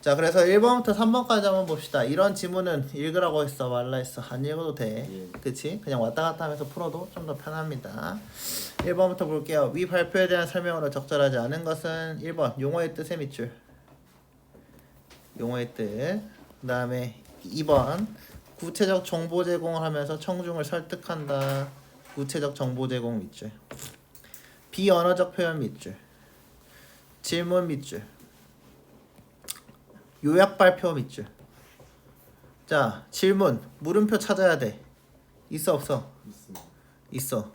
자 그래서 1번부터 3번까지 한번 봅시다 이런 지문은 읽으라고 했어 말라 했어 안 읽어도 돼 예. 그치? 그냥 왔다 갔다 하면서 풀어도 좀 더 편합니다 1번부터 볼게요 위 발표에 대한 설명으로 적절하지 않은 것은 1번 용어의 뜻의 밑줄 용어의 뜻. 그 다음에 2번 구체적 정보 제공을 하면서 청중을 설득한다. 구체적 정보 제공 밑줄. 비언어적 표현 밑줄. 질문 밑줄. 요약 발표 밑줄. 자, 질문. 물음표 찾아야 돼. 있어 없어? 있습니다. 있어.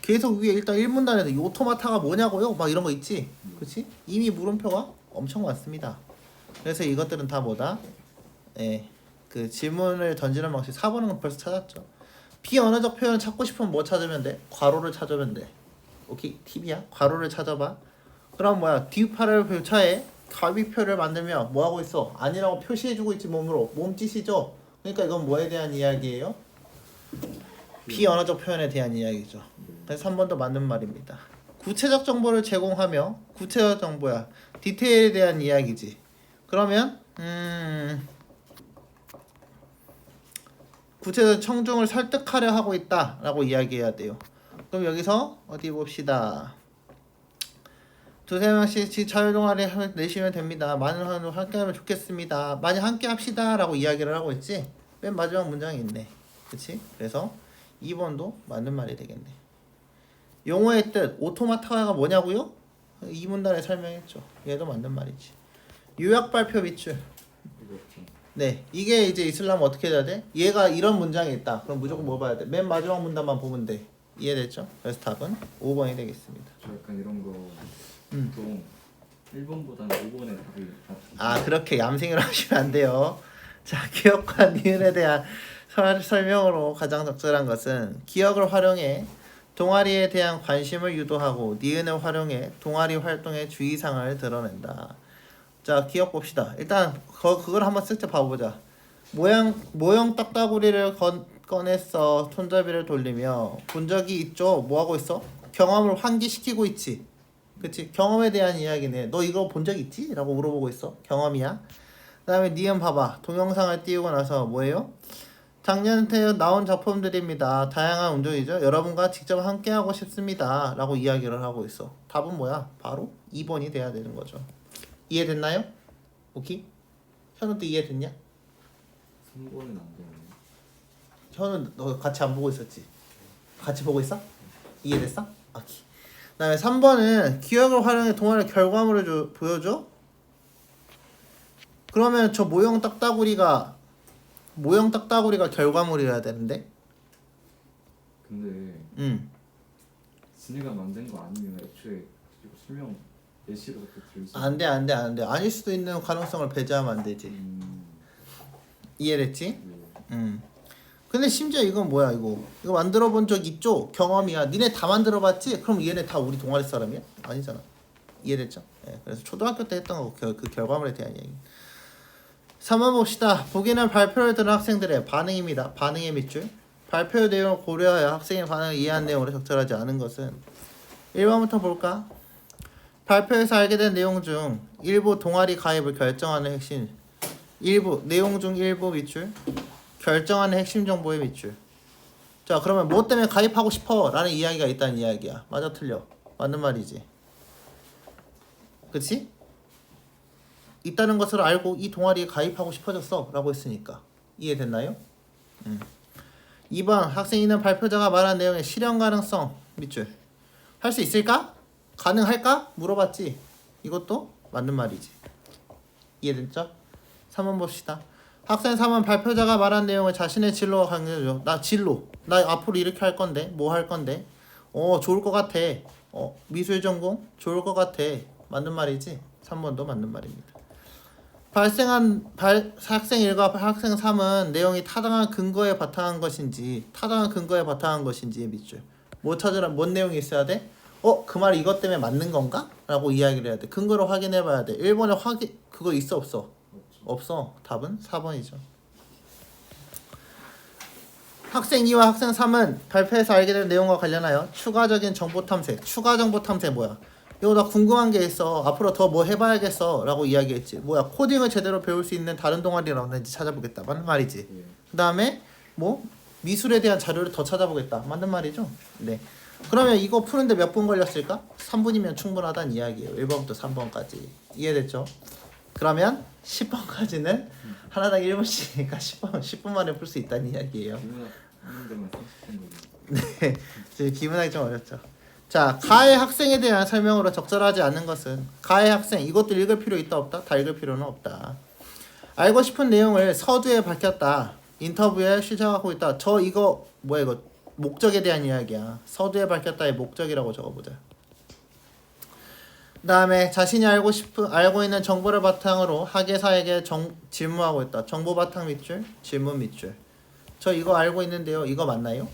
계속 위에 일단 1문단에도 이 오토마타가 뭐냐고요? 막 이런 거 있지? 그치? 이미 물음표가 엄청 많습니다. 그래서 이것들은 다 뭐다? 예. 그 질문을 던지는 방식 4번은 벌써 찾았죠. 비언어적 표현을 찾고 싶으면 뭐 찾으면 돼? 괄호를 찾으면 돼. 오케이? 팁이야? 괄호를 찾아봐. 그럼 뭐야? 뒷팔을 교차에 갈비표를 만들면 뭐 하고 있어? 아니라고 표시해주고 있지 몸으로. 몸짓이죠. 그러니까 이건 뭐에 대한 이야기예요? 비언어적 표현에 대한 이야기죠. 그래서 3번도 맞는 말입니다. 구체적 정보를 제공하며 구체적 정보야. 디테일에 대한 이야기지. 그러면 음 구체적 청중을 설득하려 하고 있다라고 이야기해야 돼요. 그럼 여기서 어디 봅시다. 두세 명씩 자유 동아리 내시면 됩니다. 많은 사람들 함께하면 좋겠습니다. 많이 함께 합시다라고 이야기를 하고 있지. 맨 마지막 문장이 있네. 그렇지? 그래서 2번도 맞는 말이 되겠네. 용어의 뜻 오토마타가 뭐냐고요? 이 문단에 설명했죠. 얘도 맞는 말이지. 요약 발표 밑줄. 네, 이게 이제 이슬람 어떻게 해야 돼? 얘가 이런 문장이 있다. 그럼 무조건 뭐 봐야 돼? 맨 마지막 문단만 보면 돼. 이해됐죠? 그래서 답은 5번이 되겠습니다. 저 약간 이런 거 음. 보통 1번보다는 5번에 답이 다아 그렇게 얌생이로 하시면 안 돼요. 자 기억과 니은에 대한 설, 설명으로 가장 적절한 것은 기억을 활용해 동아리에 대한 관심을 유도하고 니은을 활용해 동아리 활동의 주의사항을 드러낸다. 자 기억 봅시다. 일단 그, 그걸 한번 슬쩍 봐보자. 모양 모형 딱따구리를 건, 꺼냈어. 손잡이를 돌리며 본 적이 있죠. 뭐 하고 있어? 경험을 환기시키고 있지. 그치 경험에 대한 이야기네 너 이거 본 적 있지? 라고 물어보고 있어 경험이야 그 다음에 니은 봐봐 동영상을 띄우고 나서 뭐예요? 작년 나온 작품들입니다 다양한 운동이죠 여러분과 직접 함께하고 싶습니다 라고 이야기를 하고 있어 답은 뭐야? 바로 2번이 돼야 되는 거죠 이해됐나요? 오케이? 현우도 이해됐냐? 3번은 안 되네요. 현우 너 같이 안 보고 있었지? 같이 보고 있어? 이해됐어? 오케이 그 다음에 3번은 기억을 활용해 동아리 결과물을 줘, 보여줘. 그러면 저 모형 딱따구리가 모형 딱따구리가 결과물이어야 되는데. 근데 음. 진이가 만든 거 아니면 애초에 설명 예시로 그렇게 들지 안 돼, 안 돼, 안 돼. 아닐 수도 있는 가능성을 배제하면 안 되지. 음, 이해됐지? 네. 음. 근데 심지어 이건 뭐야 이거? 이거 만들어 본 적 있죠? 경험이야. 니네 다 만들어 봤지? 그럼 얘네 다 우리 동아리 사람이야? 아니잖아. 이해됐죠? 예. 그래서 초등학교 때 했던 거그 결과물에 대한 얘기. 3번 봅시다. 보기는 발표를 들은 학생들의 반응입니다. 반응의 밑줄. 발표 내용을 고려하여 학생의 반응을 이해한 내용으로 적절하지 않은 것은 1번부터 볼까? 발표에서 알게 된 내용 중 일부 동아리 가입을 결정하는 핵심 일부 내용 중 일부 밑줄 결정하는 핵심 정보의 밑줄 자 그러면 뭐 때문에 가입하고 싶어? 라는 이야기가 있다는 이야기야 맞아 틀려 맞는 말이지 그치? 있다는 것을 알고 이 동아리에 가입하고 싶어졌어 라고 했으니까 이해됐나요? 음. 2번 학생이는 발표자가 말한 내용의 실현 가능성 밑줄 할 수 있을까? 가능할까? 물어봤지 이것도 맞는 말이지 이해됐죠? 3번 봅시다 학생 3번 발표자가 말한 내용을 자신의 진로와 관계죠. 나 진로. 나 앞으로 이렇게 할 건데 뭐 할 건데. 어 좋을 것 같아. 어 미술 전공? 좋을 것 같아. 맞는 말이지? 3번도 맞는 말입니다. 발생한 발, 학생 1과 학생 3은 내용이 타당한 근거에 바탕한 것인지 타당한 근거에 바탕한 것인지의 밑줄. 뭐 찾으라 뭔 내용이 있어야 돼? 어? 그 말이 이것 때문에 맞는 건가? 라고 이야기를 해야 돼. 근거를 확인해 봐야 돼. 1번에 확인 그거 있어 없어? 없어 답은 4번이죠 학생 2와 학생 3은 발표에서 알게 된 내용과 관련하여 추가적인 정보 탐색 추가 정보 탐색 뭐야? 이거 나 궁금한 게 있어. 앞으로 더 뭐 해봐야겠어. 라고 이야기했지. 뭐야, 코딩을 제대로 배울 수 있는 다른 동아리가 없는지 찾아보겠다. 맞는 말이지. 예. 그 다음에 뭐 미술에 대한 자료를 더 찾아보겠다. 맞는 말이죠? 네. 그러면 이거 푸는데 몇 분 걸렸을까? 3분이면 충분하다는 이야기예요. 1번부터 3번까지. 이해됐죠? 그러면 10번까지는 하나당 1분씩이니까 10분, 10분 만에 풀 수 있다는 이야기예요. 기분 하는 데만 30분 걸려. 네. 지금 기분하기 좀 어렵죠. 자, 가해 학생에 대한 설명으로 적절하지 않는 것은 가해 학생 이것도 읽을 필요 있다 없다? 다 읽을 필요는 없다. 알고 싶은 내용을 서두에 밝혔다. 인터뷰에 시작하고 있다. 저 이거 뭐야 이거 목적에 대한 이야기야. 서두에 밝혔다의 목적이라고 적어보자. 그다음에 자신이 알고 싶은 알고 있는 정보를 바탕으로 학예사에게 정, 질문하고 있다. 정보 바탕 밑줄, 질문 밑줄. 저 이거 알고 있는데요. 이거 맞나요?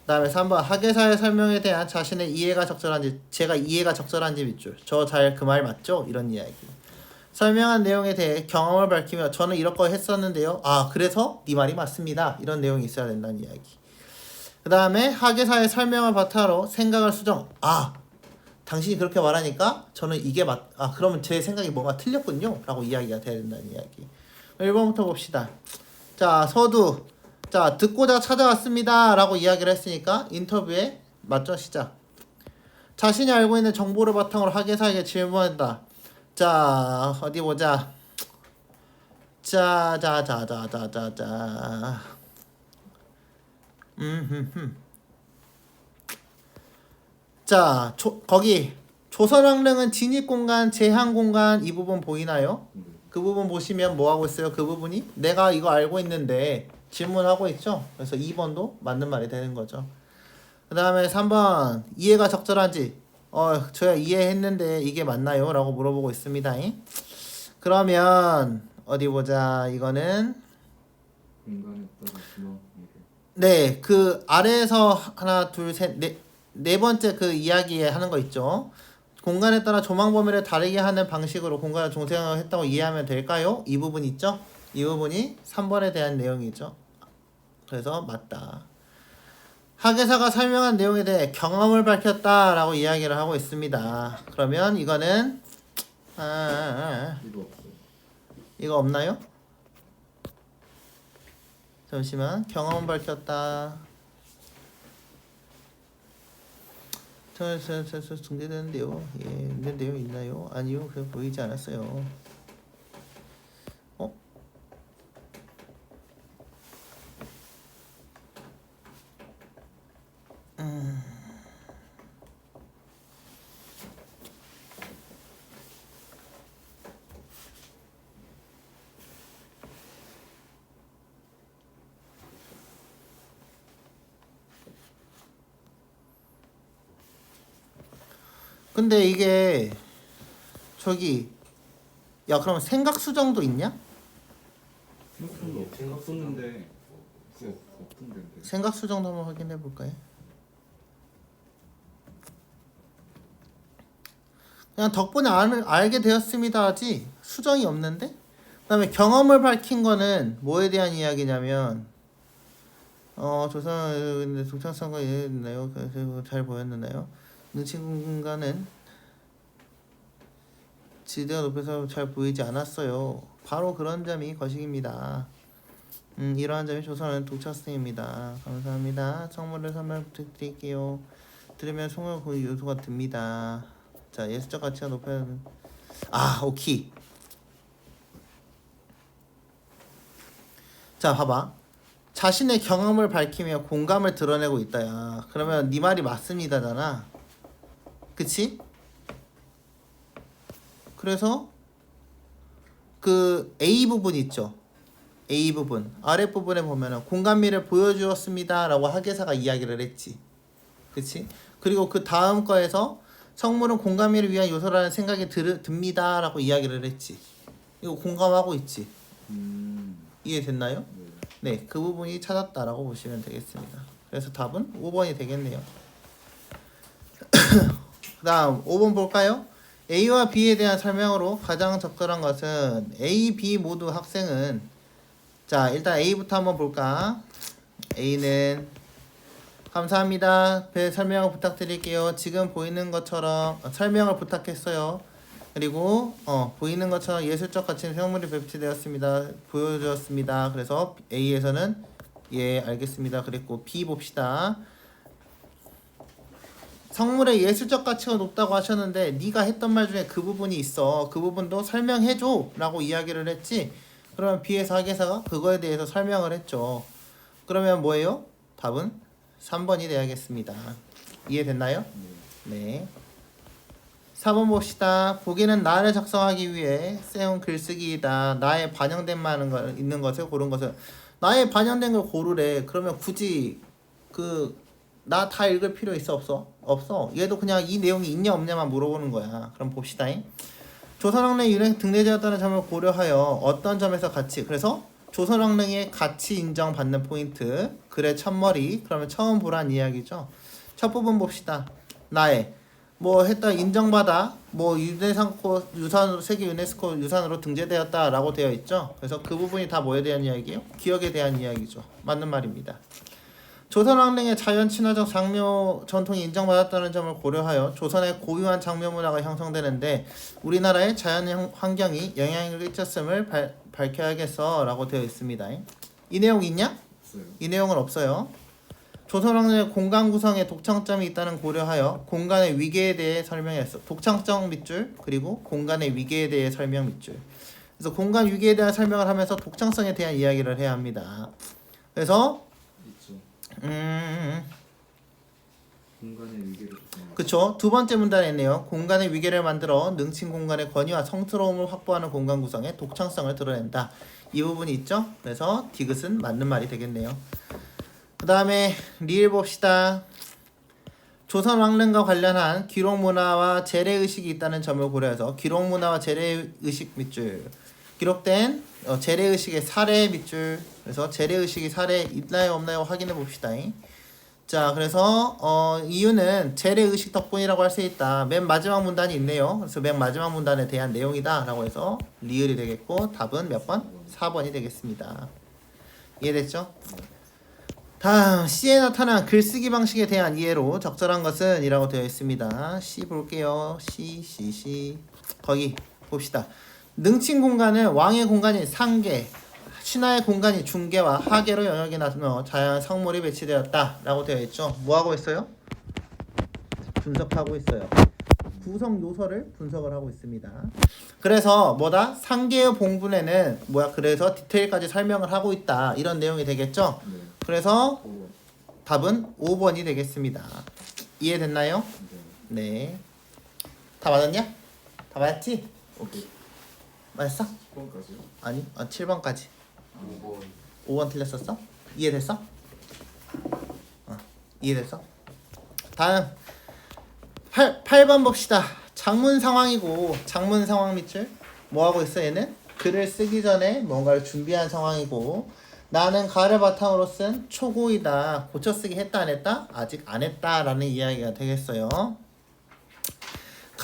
그다음에 3번 학예사의 설명에 대한 자신의 이해가 적절한지 제가 이해가 적절한지 밑줄. 저 잘 그 말 맞죠? 이런 이야기. 설명한 내용에 대해 경험을 밝히며 저는 거 했었는데요. 아 그래서 네 말이 맞습니다. 이런 내용이 있어야 된다는 이야기. 그 다음에 학예사의 설명을 바탕으로 생각을 수정. 아 당신이 그렇게 말하니까 저는 이게 맞. 아 그러면 제 생각이 뭔가 틀렸군요.라고 이야기가 돼야 된다는 이야기. 1번부터 봅시다. 자 서두. 자 듣고자 찾아왔습니다 라고 이야기를 했으니까 인터뷰에 맞죠 시작. 자신이 알고 있는 정보를 바탕으로 학예사에게 질문한다. 자 어디 보자. 자 자 자 자 자 자 자. 음 흠 흠. 자 조, 거기 조선왕릉은 진입 공간, 제한 공간 이 부분 보이나요? 네. 그 부분 보시면 뭐 하고 있어요? 그 부분이 내가 이거 알고 있는데 질문하고 있죠. 그래서 2번도 맞는 말이 되는 거죠. 그 다음에 3번 이해가 적절한지 어 저야 이해했는데 이게 맞나요? 라고 물어보고 있습니다. 그러면 어디 보자 이거는 네 그 아래에서 하나 둘셋네 네 번째 그 이야기에 하는 거 있죠. 공간에 따라 조망 범위를 다르게 하는 방식으로 공간을 종색을 했다고 이해하면 될까요? 이 부분 있죠? 이 부분이 3번에 대한 내용이죠. 그래서 맞다. 학예사가 설명한 내용에 대해 경험을 밝혔다라고 이야기를 하고 있습니다. 그러면 이거는 아, 아, 아, 이거 없어요. 이거 없나요? 잠시만 경험을 밝혔다. 저저저 중계되는데요. 예, 있는데요, 있나요? 아니요, 그 보이지 않았어요. 어? 음. 근데 이게 저기 야 그럼 생각 수정도 있냐? 생각 썼는데 그거 없던데. 근데. 생각 수정도 한번 확인해 볼까요? 그냥 덕분에 알, 알게 되었습니다 하지 수정이 없는데 그 다음에 경험을 밝힌 거는 뭐에 대한 이야기냐면 어 조선 근데 독창성과 이해했나요? 그래서 잘 보였나요? 공간은 지대가 높아서 잘 보이지 않았어요. 바로 그런 점이 거식입니다. 음, 이러한 점이 조선은 독창성입니다. 감사합니다. 성물을 설명 부탁드릴게요. 들으면 송을 그 요소가 듭니다. 자, 예술적 가치가 하는 아, 오케이. 자, 봐봐. 자신의 경험을 밝히며 공감을 드러내고 있다야. 그러면 네 말이 맞습니다잖아. 그치? 그래서 그 A 부분 있죠. A 부분 아랫 부분에 보면은 공감미를 보여주었습니다라고 학예사가 이야기를 했지. 그치? 그리고 그 다음 거에서 성물은 공감미를 위한 요소라는 생각이 들, 듭니다라고 이야기를 했지. 이거 공감하고 있지. 음. 이해됐나요? 네. 네, 그 부분이 찾았다라고 보시면 되겠습니다. 그래서 답은 5번이 되겠네요. 그다음 5번 볼까요? A와 B에 대한 설명으로 가장 적절한 것은 A, B 모두 학생은 자 일단 A부터 한번 볼까? A는 감사합니다. 배 설명을 부탁드릴게요. 지금 보이는 것처럼 어, 설명을 부탁했어요. 그리고 어, 보이는 것처럼 예술적 가치 있는 생물이 배치되었습니다. 보여주었습니다. 그래서 A에서는 예 알겠습니다. 그랬고 B 봅시다. 성물의 예술적 가치가 높다고 하셨는데 네가 했던 말 중에 그 부분이 있어. 그 부분도 설명해줘라고 이야기를 했지. 그러면 B에서 학예사가 그거에 대해서 설명을 했죠. 그러면 뭐예요? 답은 3번이 돼야겠습니다. 이해됐나요? 네. 네. 4번 봅시다. 보기는 나를 작성하기 위해 세운 글쓰기이다. 나의 반영된 많은 걸 있는 것을 고른 것을 나의 반영된 걸 고르래. 그러면 굳이 그 나 다 읽을 필요 있어 없어? 없어. 얘도 그냥 이 내용이 있냐 없냐만 물어보는 거야. 그럼 봅시다. 조선왕릉 유행 등재되었다는 점을 고려하여 어떤 점에서 가치 그래서 조선왕릉의 가치 인정받는 포인트 글의 첫머리 그러면 처음 보란 이야기죠. 첫 부분 봅시다. 나의 뭐 했다 인정받아 뭐 유네스코 유산으로 세계 유네스코 유산으로 등재되었다라고 되어 있죠. 그래서 그 부분이 다 뭐에 대한 이야기예요? 기억에 대한 이야기죠. 맞는 말입니다. 조선왕릉의 자연 친화적 장묘 전통이 인정받았다는 점을 고려하여 조선의 고유한 장묘 문화가 형성되는데 우리나라의 자연 형- 환경이 영향을 끼쳤음을 발, 밝혀야겠어라고 되어 있습니다. 이 내용 있냐? 없어요. 이 내용은 없어요. 조선왕릉의 공간 구성에 독창점이 있다는 고려하여 공간의 위계에 대해 설명했어. 독창점 밑줄 그리고 공간의 위계에 대해 설명 밑줄. 그래서 공간 위계에 대한 설명을 하면서 독창성에 대한 이야기를 해야 합니다. 그래서. 음 공간의 그쵸 두 번째 문단에 있네요. 공간의 위계를 만들어 능친 공간의 권위와 성스러움을 확보하는 공간 구성의 독창성을 드러낸다. 이 부분이 있죠. 그래서 디귿은 맞는 말이 되겠네요. 그 다음에 리을 봅시다. 조선 왕릉과 관련한 기록 문화와 재래 의식이 있다는 점을 고려해서 기록 문화와 재래 의식 밑줄 기록된 어, 재래 의식의 사례 밑줄 그래서 재래 의식이 사례 있나요 없나요 확인해 봅시다. 자 그래서 어, 이유는 재래 의식 덕분이라고 할 수 있다. 맨 마지막 문단이 있네요. 그래서 맨 마지막 문단에 대한 내용이다 라고 해서 리을이 되겠고 답은 몇 번? 4번이 되겠습니다. 이해됐죠? 다음 C에 나타난 글쓰기 방식에 대한 이해로 적절한 것은 이라고 되어 있습니다. C 볼게요. C, C, C. 거기 봅시다. 능친 공간은 왕의 공간인 상계, 신하의 공간이 중계와 하계로 영역이 나누어 자연 성물이 배치되었다라고 되어 있죠. 뭐 하고 있어요? 분석하고 있어요. 구성 요소를 분석을 하고 있습니다. 그래서 뭐다? 상계의 봉분에는 뭐야? 그래서 디테일까지 설명을 하고 있다. 이런 내용이 되겠죠. 네. 그래서 오, 답은 5번이 되겠습니다. 이해됐나요? 네. 네. 다 맞았냐? 다 맞았지? 오케이. 맞았어? 10번까지요? 아니, 아, 7번까지. 5번 5번 틀렸었어? 이해됐어? 어, 이해됐어? 다음 8, 8번 봅시다. 장문 상황이고 장문 상황 밑줄 뭐 하고 있어 얘는? 글을 쓰기 전에 뭔가를 준비한 상황이고 나는 가를 바탕으로 쓴 초고이다. 고쳐 쓰기 했다 안 했다? 아직 안 했다라는 이야기가 되겠어요.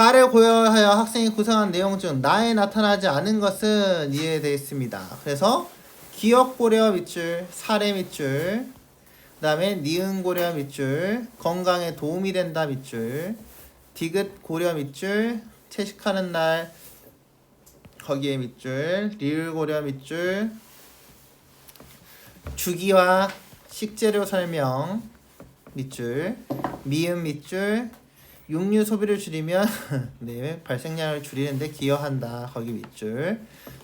가를 고려하여 학생이 구성한 내용 중 나에 나타나지 않은 것은 이해되어 있습니다. 그래서 기억 고려 밑줄, 사례 밑줄, 그 다음에 니은 고려 밑줄, 건강에 도움이 된다 밑줄, 디귿 고려 밑줄, 채식하는 날 거기에 밑줄, 리을 고려 밑줄, 주기와 식재료 설명 밑줄, 미음 밑줄, 육류 소비를 줄이면 네 발생량을 줄이는데 기여한다 거기 밑줄.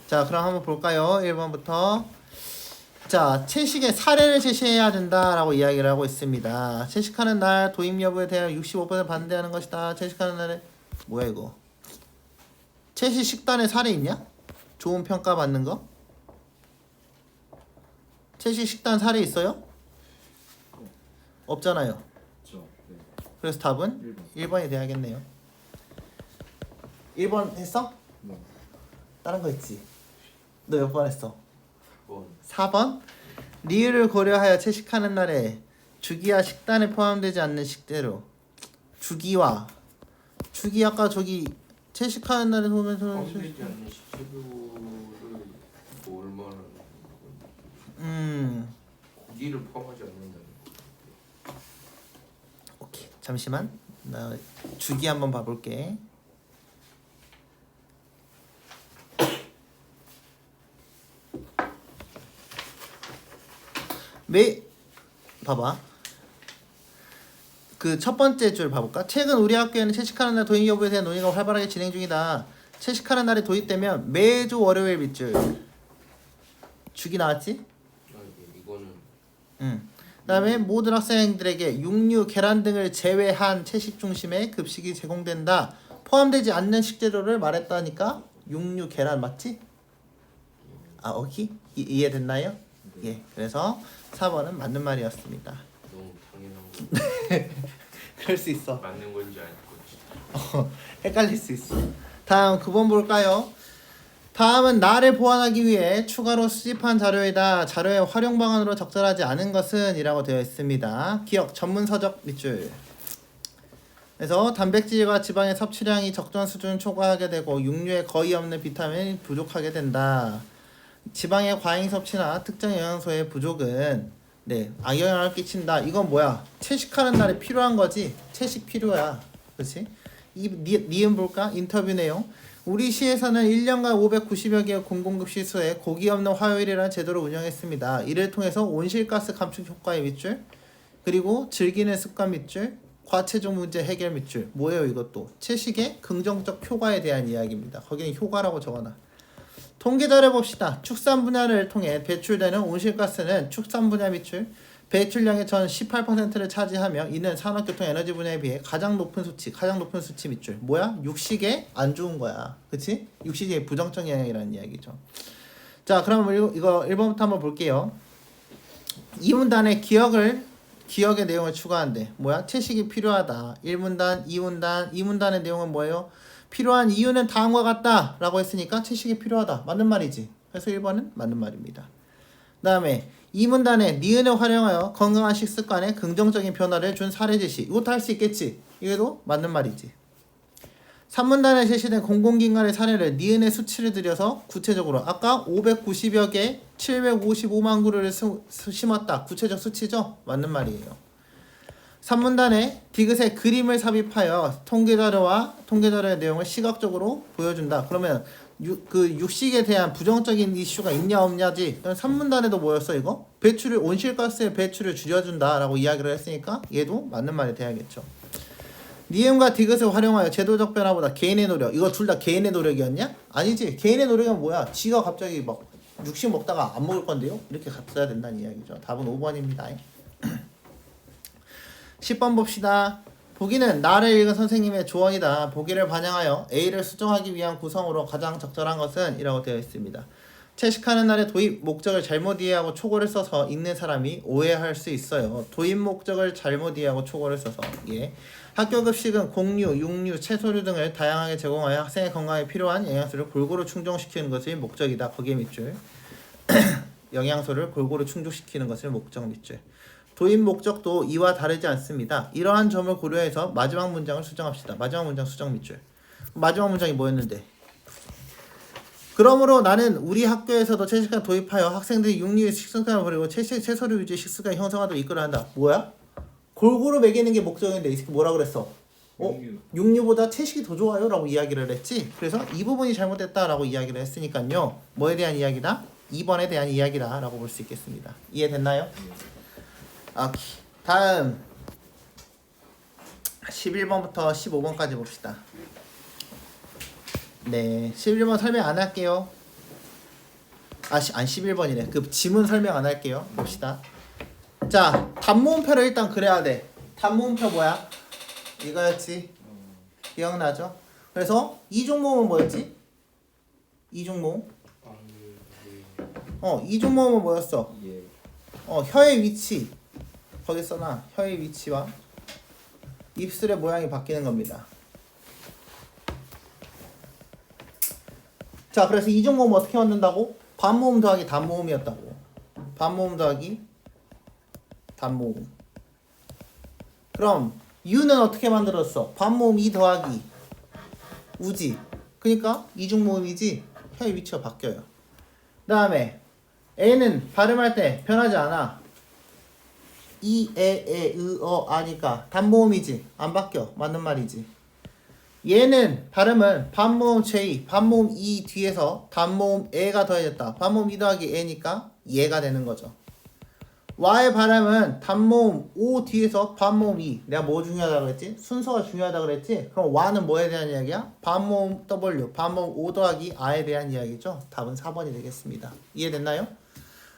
자 그럼 한번 볼까요? 1번부터 자, 채식의 사례를 제시해야 된다라고 이야기를 하고 있습니다. 채식하는 날 도입 여부에 대한 65% 반대하는 것이다. 채식하는 날에 뭐야 이거? 채식 식단에 사례 있냐? 좋은 평가 받는 거? 채식 식단 사례 있어요? 없잖아요. 그래서 답은 1번. 1번 이 돼야겠네요. 1번 했어? 네. 다른 거 있지? 너 몇 번 했어? 4번 4번 리을을 고려하여 채식하는 날에 주기와 식단에 포함되지 않는 식재료 주기와 주기 아까 저기 채식하는 날에 보면 포함되지 않는 식재료를 뭐 얼마나. 음 고기를 포함하지 않는다는 거 잠시만 나 주기 한번 봐볼게 매 봐봐 그 첫 번째 줄 봐볼까? 최근 우리 학교에는 채식하는 날 도입 여부에 대한 논의가 활발하게 진행 중이다. 채식하는 날이 도입되면 매주 월요일 밑줄 주기 나왔지? 그다음에 모든 학생들에게 육류, 계란 등을 제외한 채식 중심의 급식이 제공된다. 포함되지 않는 식재료를 말했다니까 육류, 계란 맞지? 아 오케이 이, 이해됐나요? 예. 그래서 4번은 맞는 말이었습니다. 너무 당연한 거 그럴 수 있어. 맞는 건지 아닌 건지 어, 헷갈릴 수 있어. 다음 9번 볼까요? 다음은 나를 보완하기 위해 추가로 수집한 자료이다. 자료의 활용 방안으로 적절하지 않은 것은 이라고 되어 있습니다. 기억 전문 서적 밑줄. 그래서 단백질과 지방의 섭취량이 적정 수준 초과하게 되고 육류에 거의 없는 비타민이 부족하게 된다. 지방의 과잉 섭취나 특정 영양소의 부족은 네 악영향을 끼친다. 이건 뭐야? 채식하는 날에 필요한 거지. 채식 필요야. 그렇지? 이 니, 니은 볼까? 인터뷰 내용. 우리 시에서는 1년간 590여 개의 공공급식 수에 고기 없는 화요일이라는 제도를 운영했습니다. 이를 통해서 온실가스 감축 효과의 밑줄, 그리고 즐기는 습관 밑줄, 과체중 문제 해결 밑줄. 뭐예요 이것도? 채식의 긍정적 효과에 대한 이야기입니다. 거기는 효과라고 적어놔. 통계자료 봅시다. 축산 분야를 통해 배출되는 온실가스는 축산 분야 밑줄 배출량의 전 18%를 차지하며 이는 산업교통 에너지 분야에 비해 가장 높은 수치, 가장 높은 수치 밑줄. 뭐야? 육식에 안 좋은 거야. 그치? 육식의 부정적 영향이라는 이야기죠. 자, 그럼 이거- 이거 1번부터 한번 볼게요. 이 문단에 기억을 기억의 내용을 추가한대. 뭐야? 채식이 필요하다. 1문단, 2문단, 2문단의 내용은 뭐예요? 필요한 이유는 다음과 같다 라고 했으니까 채식이 필요하다. 맞는 말이지. 그래서 1번은 맞는 말입니다. 다음에 이 문단에 니은을 활용하여 건강한 식습관에 긍정적인 변화를 준 사례 제시. 이것도 할 수 있겠지. 이게도 맞는 말이지. 3문단에 제시된 공공기관의 사례를 니은의 수치를 들여서 구체적으로 아까 590여 개 755만 그루를 심었다. 구체적 수치죠? 맞는 말이에요. 3문단에 디귿의 그림을 삽입하여 통계자료와 통계자료의 내용을 시각적으로 보여준다. 그러면 유, 그 육식에 대한 부정적인 이슈가 있냐 없냐지. 그럼 3문단에도 뭐였어 이거? 배출을 온실가스의 배출을 줄여준다 라고 이야기를 했으니까 얘도 맞는 말이 돼야겠죠. 니음과 디귿을 활용하여 제도적 변화보다 개인의 노력. 이거 둘 다 개인의 노력이었냐? 아니지. 개인의 노력은 뭐야? 지가 갑자기 막 육식 먹다가 안 먹을 건데요? 이렇게 갔어야 된다는 이야기죠. 답은 5번입니다. 10번 봅시다. 보기는 나를 읽은 선생님의 조언이다. 보기를 반영하여 A를 수정하기 위한 구성으로 가장 적절한 것은 이라고 되어 있습니다. 채식하는 날의 도입 목적을 잘못 이해하고 초고를 써서 읽는 사람이 오해할 수 있어요. 도입 목적을 잘못 이해하고 초고를 써서 예. 학교 급식은 곡류, 육류, 채소류 등을 다양하게 제공하여 학생의 건강에 필요한 영양소를 골고루 충족시키는 것이 목적이다. 거기에 밑줄. 영양소를 골고루 충족시키는 것을 목적 밑줄. 도입 목적도 이와 다르지 않습니다. 이러한 점을 고려해서 마지막 문장을 수정합시다. 마지막 문장 수정 밑줄. 마지막 문장이 뭐였는데? 그러므로 나는 우리 학교에서도 채식을 도입하여 학생들이 육류 식습관을 버리고 채식 채소류 위주 식습관 형성하도록 이끌어야 한다. 뭐야? 골고루 먹이는 게 목적인데 이 새끼 뭐라 그랬어? 어? 육류. 육류 보다 채식이 더 좋아요 라고 이야기를 했지. 그래서 이 부분이 잘못됐다라고 이야기를 했으니까요. 뭐에 대한 이야기다? 2번에 대한 이야기다라고 볼 수 있겠습니다. 이해됐나요? 오케이. 다음 11번부터 15번까지 봅시다. 네, 11번 설명 안 할게요. 아, 시, 아니 11번이래. 그 지문 설명 안 할게요. 봅시다. 자, 단모음표를 일단 그려야 돼. 단모음표 뭐야? 이거였지. 기억나죠? 그래서 이종모음은 뭐였지? 이종모음? 어, 이종모음은 뭐였어? 예. 어, 혀의 위치. 거기 써놔. 혀의 위치와 입술의 모양이 바뀌는 겁니다. 자, 그래서 이종모음 어떻게 만든다고? 반모음 더하기 단모음이었다고. 반모음 더하기 단모음. 그럼 유는 어떻게 만들었어? 반모음 2 더하기 우지. 그러니까 이중 모음이지. 혀의 위치가 바뀌어요. 그다음에 A는 발음할 때 변하지 않아. 이, 에, 에, 으, 어, 아니까 단모음이지. 안 바뀌어. 맞는 말이지. 얘는 발음은 반모음 j 반모음 이 뒤에서 단모음 에가 더해졌다. 반모음 이 더하기 에니까 얘가 되는 거죠. 와의 발음은 단모음 오 뒤에서 반모음 이. 내가 뭐 중요하다 그랬지? 순서가 중요하다 그랬지? 그럼 와는 뭐에 대한 이야기야? 반모음 w 반모음 오 더하기 아에 대한 이야기죠? 답은 4번이 되겠습니다. 이해됐나요?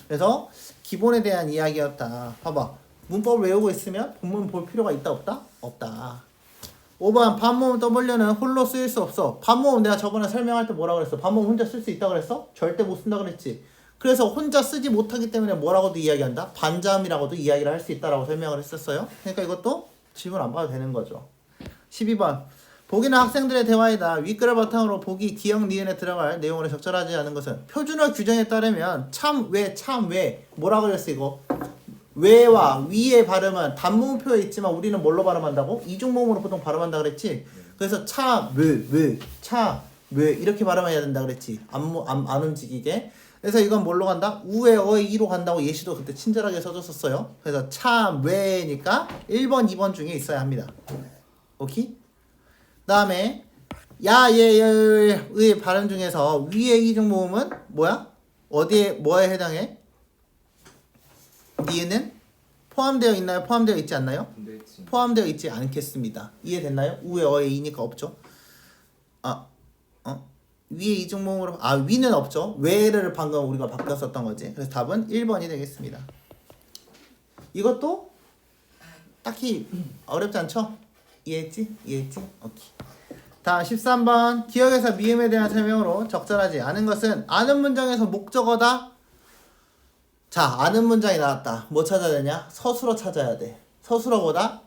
그래서 기본에 대한 이야기였다. 봐봐. 문법 외우고 있으면 본문 볼 필요가 있다 없다? 없다. 5번 반모음 W는 홀로 쓰일 수 없어. 반모음 내가 저번에 설명할 때 뭐라 그랬어? 반모음 혼자 쓸 수 있다 그랬어? 절대 못 쓴다 그랬지. 그래서 혼자 쓰지 못하기 때문에 뭐라고도 이야기한다? 반자음이라고도 이야기를 할 수 있다라고 설명을 했었어요. 그러니까 이것도 질문 안 봐도 되는 거죠. 12번 보기는 학생들의 대화이다. 윗글을 바탕으로 보기 기억 니은에 들어갈 내용으로 적절하지 않은 것은 표준어 규정에 따르면 참 왜 참 왜 뭐라 그랬어 이거 왜와 위의 발음은 단모음표에 있지만 우리는 뭘로 발음한다고? 이중모음으로 보통 발음한다 그랬지. 그래서 차왜왜차왜 이렇게 발음해야 된다 그랬지. 안, 모- 안, 안 움직이게. 그래서 이건 뭘로 간다? 우에 어에 이로 간다고 예시도 그때 친절하게 써줬었어요. 그래서 참 왜니까 1번, 2번 중에 있어야 합니다. 오케이? 다음에 야예의 발음 중에서 위의 이중 모음은 뭐야? 어디에 뭐에 해당해? 니은은 포함되어 있나요? 포함되어 있지 않나요? 했지. 포함되어 있지 않겠습니다. 이해됐나요? 우에 어에 이니까 없죠. 아, 어? 위에 이중 모음으로 아 위는 없죠. 외를 방금 우리가 바뀌었었던 거지. 그래서 답은 1번이 되겠습니다. 이것도 딱히 어렵지 않죠? 이해했지? 이해했지? 오케이. 다음 13번 기억에서 미음에 대한 설명으로 적절하지 않은 것은 아는 문장에서 목적어다. 자, 아는 문장이 나왔다. 뭐 찾아야 되냐? 서술어 찾아야 돼. 서술어보다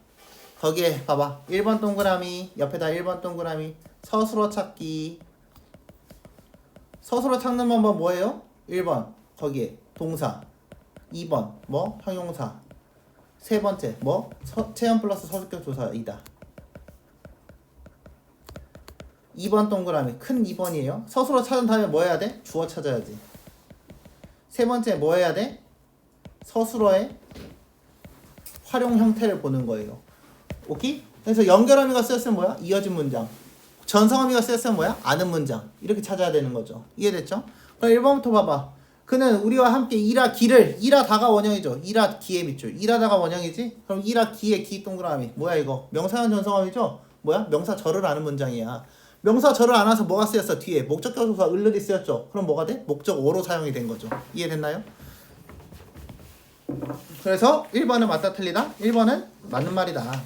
거기에 봐봐. 1번 동그라미 옆에다 1번 동그라미 서술어 찾기. 서술어 찾는 방법 뭐예요? 1번 거기에 동사 2번 뭐 형용사 세 번째 뭐 서, 체험 플러스 서술격 조사이다 2번 동그라미 큰 2번이에요 서술어 찾은 다음에 뭐 해야 돼? 주어 찾아야지 세 번째 뭐 해야 돼? 서술어의 활용 형태를 보는 거예요 오케이? 그래서 연결어미가 쓰였으면 뭐야? 이어진 문장 전성어미가 쓰였으면 뭐야? 아는 문장 이렇게 찾아야 되는 거죠 이해됐죠? 그럼 1번부터 봐봐 그는 우리와 함께 일하 기를 일하다가 원형이죠 일하 기의 밑줄 일하다가 원형이지? 그럼 일하 기의 기 동그라미 뭐야 이거 명사형 전성어미죠? 뭐야? 명사 절을 아는 문장이야 명사 절을 안 와서 뭐가 쓰였어 뒤에 목적격 조사 을르리 쓰였죠 그럼 뭐가 돼? 목적어로 사용이 된 거죠 이해됐나요? 그래서 1번은 맞다 틀리다 1번은 맞는 말이다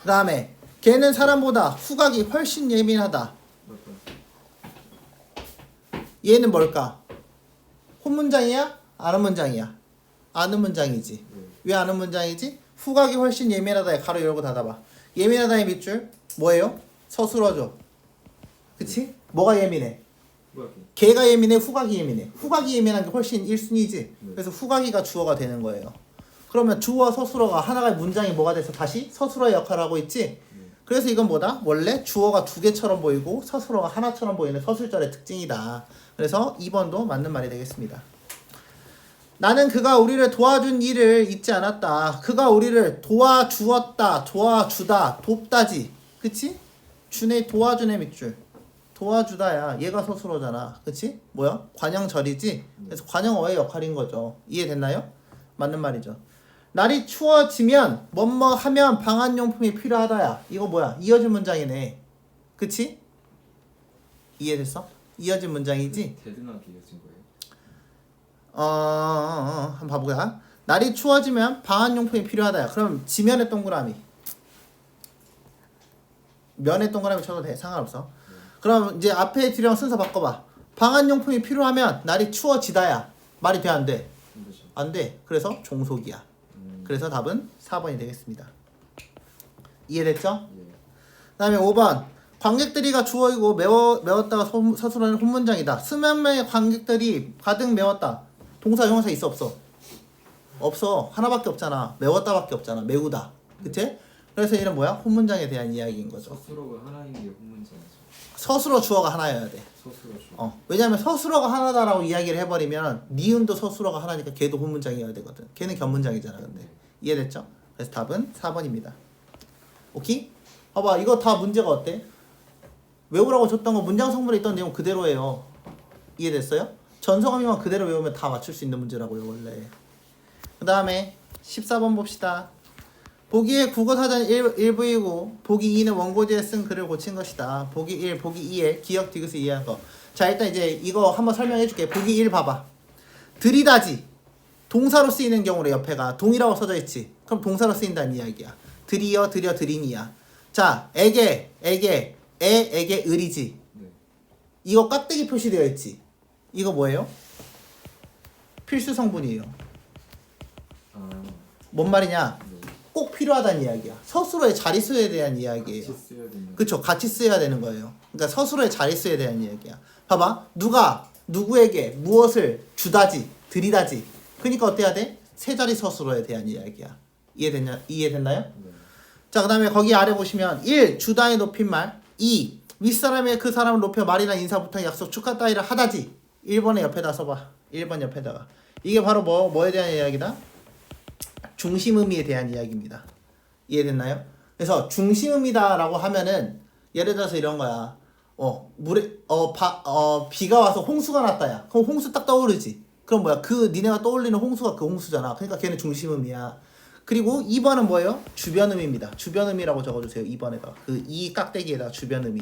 그 다음에 걔는 사람보다 후각이 훨씬 예민하다. 얘는 뭘까? 혼문장이야? 아는 문장이야? 아는 문장이지 네. 왜 아는 문장이지? 후각이 훨씬 예민하다에 가로 열고 닫아봐 예민하다의 밑줄 뭐예요? 서술어죠. 그치? 뭐가 예민해? 걔가 예민해 후각이 예민해. 후각이 예민한 게 훨씬 1순위지. 그래서 후각이가 주어가 되는 거예요. 그러면 주어와 서술어가 하나가 문장이 뭐가 돼서 다시 서술어의 역할을 하고 있지? 그래서 이건 뭐다? 원래 주어가 두 개처럼 보이고 서술어가 하나처럼 보이는 서술절의 특징이다. 그래서 2번도 맞는 말이 되겠습니다. 나는 그가 우리를 도와준 일을 잊지 않았다. 그가 우리를 도와주었다 도와주다 돕다지. 그치? 준의 도와준의 밑줄 도와주다야 얘가 서술어잖아 그치? 뭐야? 관형절이지? 그래서 관형어의 역할인 거죠 이해됐나요? 맞는 말이죠 날이 추워지면 뭐뭐 하면 방한용품이 필요하다야 이거 뭐야? 이어진 문장이네 그치? 이해됐어? 이어진 문장이지? 대등하게 이어진 거예요. 어, 어, 어, 한번 봐보자. 날이 추워지면 방한용품이 필요하다야. 그럼 지면의 동그라미. 면의 동그라미 쳐도 돼. 상관없어. 그럼 이제 앞에 뒤랑 순서 바꿔봐. 방한용품이 필요하면 날이 추워지다야. 말이 돼, 안 돼? 안 되죠. 안 돼. 그래서 종속이야. 음. 그래서 답은 4번이 되겠습니다. 이해됐죠? 예. 그 다음에 5번 관객들이가 주어이고 매워, 매웠다가 소- 서술하는 혼문장이다 수백 명의 관객들이 가득 매웠다 동사 형용사 있어 없어? 없어 하나밖에 없잖아 매웠다밖에 없잖아 매우다 그치? 그래서 얘는 뭐야? 혼문장에 대한 이야기인 거죠 서술어가 하나인 게 혼문장이죠. 서술어 주어가 하나여야 돼. 서술어 주. 어, 왜냐면 서술어가 하나다라고 이야기를 해버리면 니은도 서술어가 하나니까 걔도 혼문장이어야 되거든. 걔는 견문장이잖아, 근데. 이해됐죠? 그래서 답은 4번입니다. 오케이? 봐봐, 이거 다 문제가 어때? 외우라고 줬던 거 문장 성분에 있던 내용 그대로예요. 이해됐어요? 전성함이만 그대로 외우면 다 맞출 수 있는 문제라고요, 원래. 그 다음에 14번 봅시다. 보기 1 국어사전 1, 1부이고 보기 2는 원고지에 쓴 글을 고친 것이다. 보기 1, 보기 2에 기억 디귿을 이해한 거. 자 일단 이제 이거 한번 설명해 줄게. 보기 1 봐봐. 들이다지. 동사로 쓰이는 경우로 옆에가 동이라고 써져 있지. 그럼 동사로 쓰인다는 이야기야. 들이어 들여 들이니야. 자 에게 에게 에 에게 을이지. 네. 이거 깍대기 표시되어 있지. 이거 뭐예요? 필수 성분이에요. 아. 뭔 말이냐? 네. 꼭 필요하다는 이야기야. 서술어의 자리수에 대한 이야기예요. 같이 써야 되는. 그쵸 같이 써야 되는 거예요 그러니까 서술어의 자릿수에 대한 이야기야 봐봐 누가 누구에게 무엇을 주다지 들이다지 그러니까 어때야 돼? 세 자리 서술어에 대한 이야기야 이해됐냐 이해됐나요? 네. 자 그다음에 거기 아래 보시면 1. 주다의 높임말 2. 윗사람의 그 사람을 높여 말이나 인사부터 약속 축하 따위를 하다지 1번에 옆에다 써봐 1번 옆에다가 이게 바로 뭐, 뭐에 대한 이야기다? 중심 의미에 대한 이야기입니다 이해됐나요? 그래서 중심 의미다라고 하면은 예를 들어서 이런 거야 어 물에 어, 바, 어 비가 와서 홍수가 났다야 그럼 홍수 딱 떠오르지 그럼 뭐야 그 니네가 떠올리는 홍수가 그 홍수잖아 그러니까 걔는 중심 의미야 그리고 2번은 뭐예요? 주변음입니다. 주변음이라고 적어주세요. 2번에다 그 이 깍대기에다 주변음이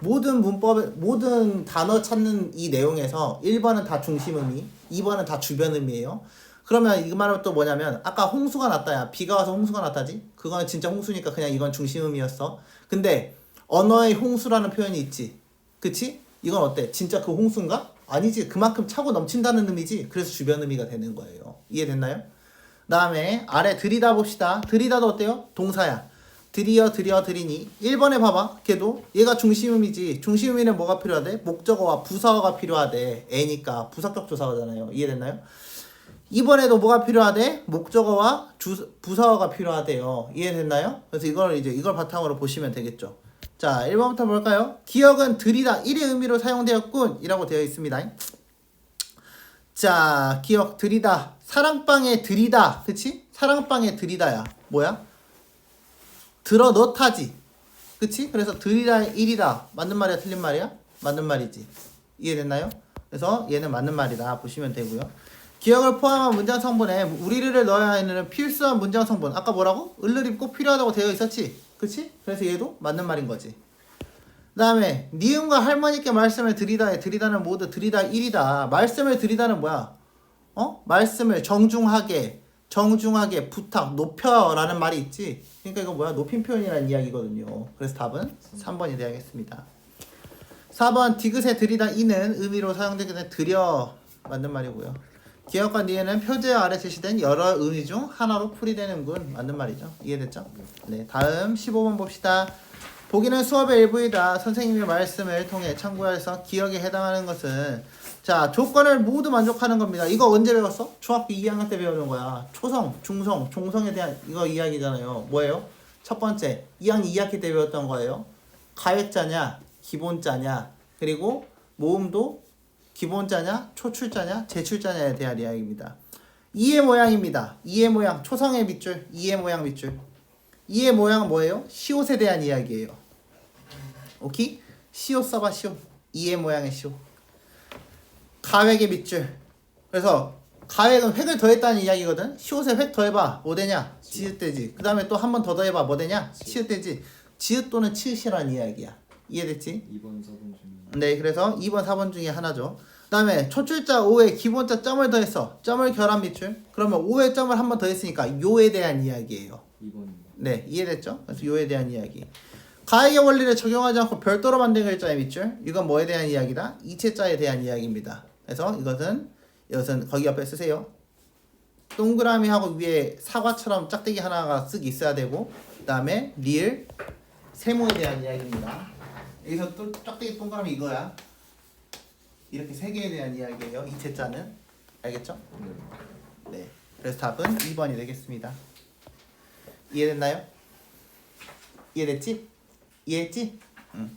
모든 문법 모든 단어 찾는 이 내용에서 1번은 다 중심음이 2번은 다 주변음이에요. 그러면 이 말은 또 뭐냐면 아까 홍수가 났다야 비가 와서 홍수가 났다지 그거는 진짜 홍수니까 그냥 이건 중심음이었어. 근데 언어의 홍수라는 표현이 있지, 그치? 이건 어때? 진짜 그 홍수인가? 아니지. 그만큼 차고 넘친다는 의미지. 그래서 주변음이가 되는 거예요. 이해됐나요? 다음에 아래 들이다 봅시다. 들이다도 어때요? 동사야. 들이어 들여 들이니 1번에 봐봐. 걔도 얘가 중심음이지. 중심음에는 뭐가 필요하대? 목적어와 부사어가 필요하대. 애니까 부사격 조사어잖아요. 이해됐나요? 2번에도 뭐가 필요하대? 목적어와 주, 부사어가 필요하대요. 이해됐나요? 그래서 이걸 이제 이걸 바탕으로 보시면 되겠죠. 자, 1번부터 볼까요? 기억은 들이다 1의 의미로 사용되었군. 이라고 되어 있습니다. 자, 기억 들이다. 사랑방에 들이다. 그치? 사랑방에 들이다야. 뭐야? 들어 넣다지. 그치? 그래서 들이다 1이다. 맞는 말이야? 틀린 말이야? 맞는 말이지. 이해됐나요? 그래서 얘는 맞는 말이다. 보시면 되고요. 기억을 포함한 문장 성분에 우리를 넣어야 하는 필수한 문장 성분. 아까 뭐라고? 을르림 꼭 필요하다고 되어 있었지? 그치? 그래서 얘도 맞는 말인 거지. 그 다음에 니은과 할머니께 말씀을 드리다에 드리다는 모두 드리다 1이다. 말씀을 드리다는 뭐야? 어? 말씀을 정중하게 정중하게 부탁 높여라는 말이 있지. 그러니까 이거 뭐야? 높임 표현이라는 이야기거든요. 그래서 답은 3번이 되겠습니다. 4번 디귿에 들이다 이는 의미로 사용되기 때문에 맞는 말이고요. 기억과 니은은 표제 아래 제시된 여러 의미 중 하나로 풀이되는군 맞는 말이죠. 이해됐죠? 네, 다음 15번 봅시다. 보기는 수업의 일부이다. 선생님의 말씀을 통해 참고해서 기억에 해당하는 것은 자 조건을 모두 만족하는 겁니다. 이거 언제 배웠어? 중학교 2학년 때 배우는 거야. 초성, 중성, 종성에 대한 이거 이야기잖아요. 뭐예요? 첫 번째 2학년 2학기 때 배웠던 거예요. 가액자냐, 기본자냐, 그리고 모음도 기본자냐, 초출자냐, 제출자냐에 대한 이야기입니다. 이의 모양입니다. 이의 모양, 초성의 밑줄, 이의 모양 밑줄. 이의 모양은 뭐예요? 시옷에 대한 이야기예요. 오케이? 시옷 써봐 시옷. 이의 모양의 시옷. 가획의 밑줄. 그래서 가획은 획을 더했다는 이야기거든. 시옷에 획 더해봐. 뭐 되냐? 지읒 되지. 그 다음에 또 한 번 더 더해봐. 뭐 되냐? 치읒 되지. 지읒 또는 치읒이라는 이야기야. 이해됐지? 2번 4번 중에. 네, 그래서 2번, 4번 중에 하나죠. 그 다음에 초출자 5에 기본자 점을 더했어. 점을 결합 밑줄. 그러면 5에 점을 한 번 더했으니까 요에 대한 이야기예요. 2번입니다. 네, 이해됐죠? 그래서 요에 대한 이야기. 가액의 원리를 적용하지 않고 별도로 만든 글자의 밑줄. 이건 뭐에 대한 이야기다? 이체자에 대한 이야기입니다. 그래서 이것은 이것은 거기 옆에 쓰세요. 동그라미 하고 위에 사과처럼 짝대기 하나가 쓱 있어야 되고 그다음에 리을 세모에 대한 이야기입니다. 여기서 또 짝대기 동그라미 이거야. 이렇게 세 개에 대한 이야기예요. 이체자는 알겠죠? 네. 네. 그래서 답은 2번이 되겠습니다. 이해됐나요? 이해됐지? 이해했지? 응.